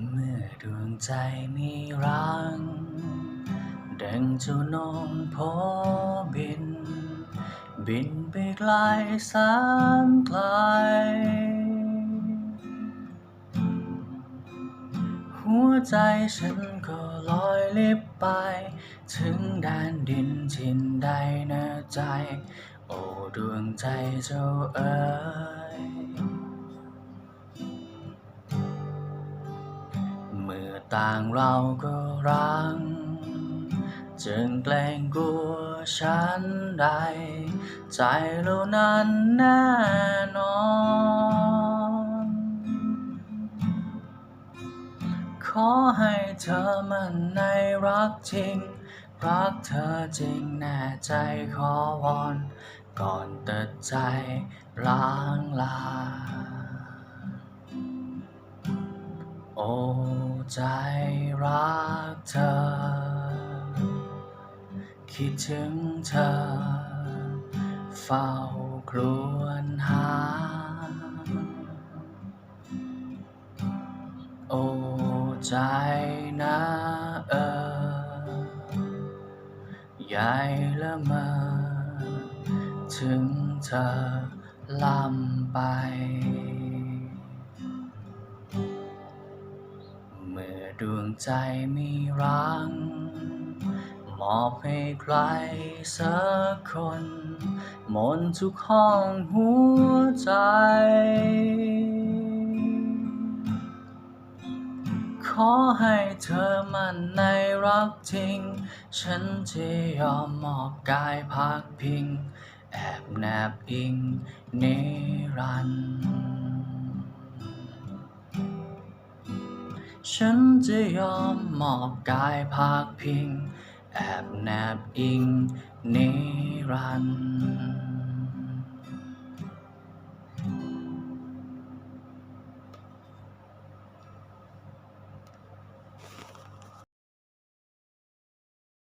เมื่อดวงใจมีรัง ดังเจ้านงโพบิน บินไปไกลแสนไกล หัวใจฉันก็ลอยลิบไป ถึงแดนดินถิ่นใดในใจ โอ้ดวงใจเจ้าเอ๋ย มื่อต่างเราก็รัง จึงเกรงกลัวฉันใด ใจเรานั้นแน่นอน ขอให้เธอมันในรักจริง รักเธอจริงแน่ใจขอวอน ก่อนตัดใจล้างลา โอ้ใจรักเธอ คิดถึงเธอ เฝ้าครวญหา โอ้ใจนะเออใหญ่ละเมอถึงเธอลำไป ดวงใจมีรัง มอบให้ใครสักคนหมนทุกห้องหัวใจ ขอให้เธอมั่นในรักจริง ฉันจะยอมมอบกายพักพิง แอบแนบอิงนิรันดร์ ฉันจะยอมมอบกายพักพิง แอบแนบอิงนิรันดร์